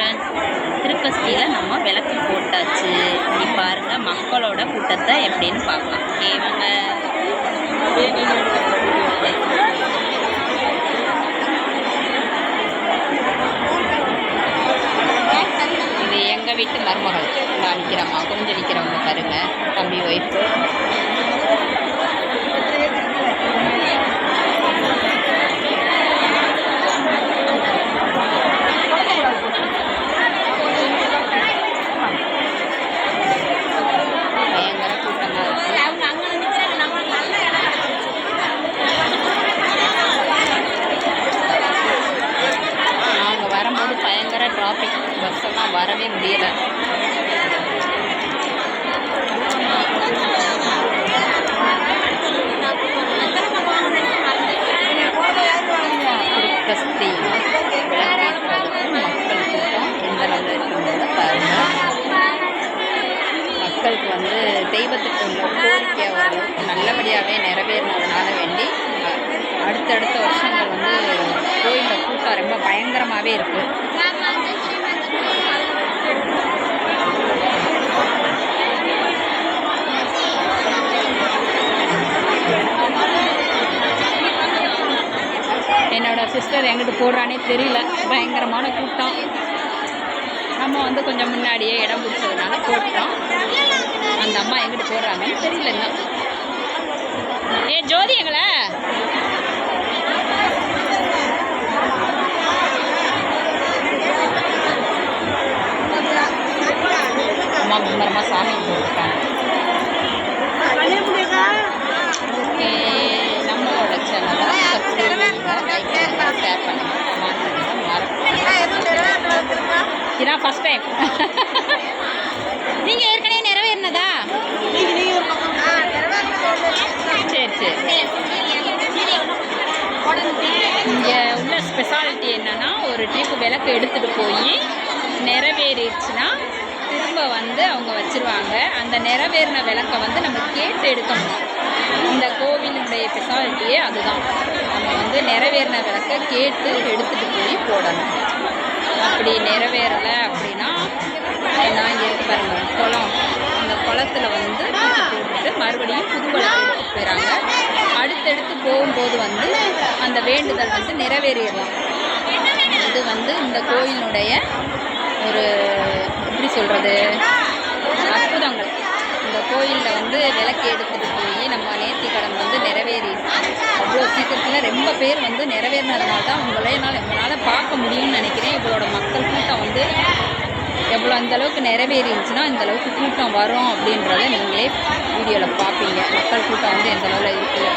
Friends திருப்பஸ்தியில் நம்ம விளக்கு போட்டாச்சு. நீ பாருங்க மக்களோட கூட்டத்தை எப்படின்னு பார்க்கலாம். இவங்க இது எங்கள் வீட்டு மருமகள். நான் நிற்கிறம்மா கொஞ்சம் நிற்கிறவங்க பாருங்க. தம்பி ஒய்ஃபு பயங்கர கூட்டமாக இருக்கு நாங்கள் வரும்போது பயங்கர டிராஃபிக் பஸ் எல்லாம் வரவே முடியலை. திருப்பஸ்தி மக்கள் கூட்டம் எந்த அளவில் இருக்குன்றத பாருங்கள் மக்களுக்கு வந்து தெய்வத்துக்கு கோரிக்கை ஓரளவுக்கு நல்லபடியாகவே நிறைவேறினதுனால வேணும் அஹ், அடுத்தடுத்த வருஷங்கள் வந்து கோயிலில் கூட்டம் ரொம்ப பயங்கரமாகவே இருக்குது என்னோட சிஸ்டர் எங்கிட்டு போடுறானே தெரியல. பயங்கரமான கூட்டம். நம்ம வந்து கொஞ்சம் முன்னாடியே இடம் பிடிச்சதுனால போட்டோம் அந்த அம்மா எங்கிட்டு போடுறாங்கன்னு தெரியல ஏ ஜோதி எங்களை? அம்மா மும்மரமாக சாமி போட்டுருக்காங்க ஓகே நம்மளோட சேனலை ஷேர் பண்ணுங்க. கமெண்ட் பண்ணுங்க மறக்காம இதான் ஃபஸ்ட் டைம் நீங்கள் ஏற்கனவே நிறைவேறினதா? சரி சரி. இங்கே உள்ள ஸ்பெஷாலிட்டி என்னன்னா ஒரு ட்ரிப் விளக்கு எடுத்துகிட்டு போய் நிறைவேறிடுச்சுன்னா விளக்கை வந்து அவங்க வச்சுருவாங்க. அந்த நிறைவேறின விளக்கை வந்து நம்ம கேட்டு எடுக்கணும். இந்த கோவிலுடைய ஸ்பெஷாலிட்டியே அதுதான். நம்ம வந்து நிறைவேறின விளக்கை கேட்டு எடுத்துகிட்டு போய் போடணும். அப்படி நிறைவேறலை அப்படின்னா நான் இங்கே இருக்கு பாருங்க குளம். அந்த குளத்தில் வந்து தூக்கி போட்டுட்டு மறுபடியும் புது குளத்தை போயிடுறாங்க போயிடறாங்க அடுத்தடுத்து போகும்போது வந்து அந்த வேண்டுதல் வந்து நிறைவேறிடலாம். இது வந்து இந்த கோயிலினுடைய ஒரு எப்படி சொல்கிறது அற்புதங்கள். இந்த கோயிலில் வந்து விளக்கு எடுத்துகிட்டு போய் நம்ம நேர்த்தி கடன் வந்து நிறைவேறி அவ்வளோ சீக்கிரத்தில் ரொம்ப பேர் வந்து நிறைவேறினதுனால தான் உங்களே என்னால் உங்களால் பார்க்க முடியும்னு நினைக்கிறேன். இவங்களோட மக்கள் கூட்டம் வந்து எவ்வளோ அந்தளவுக்கு நிறைவேறிடுச்சுன்னா இந்தளவுக்கு கூட்டம் வரும் அப்படின்றத நீங்களே வீடியோவில் பார்ப்பீங்க. மக்கள் கூட்டம் வந்து எந்த அளவில் இருக்குது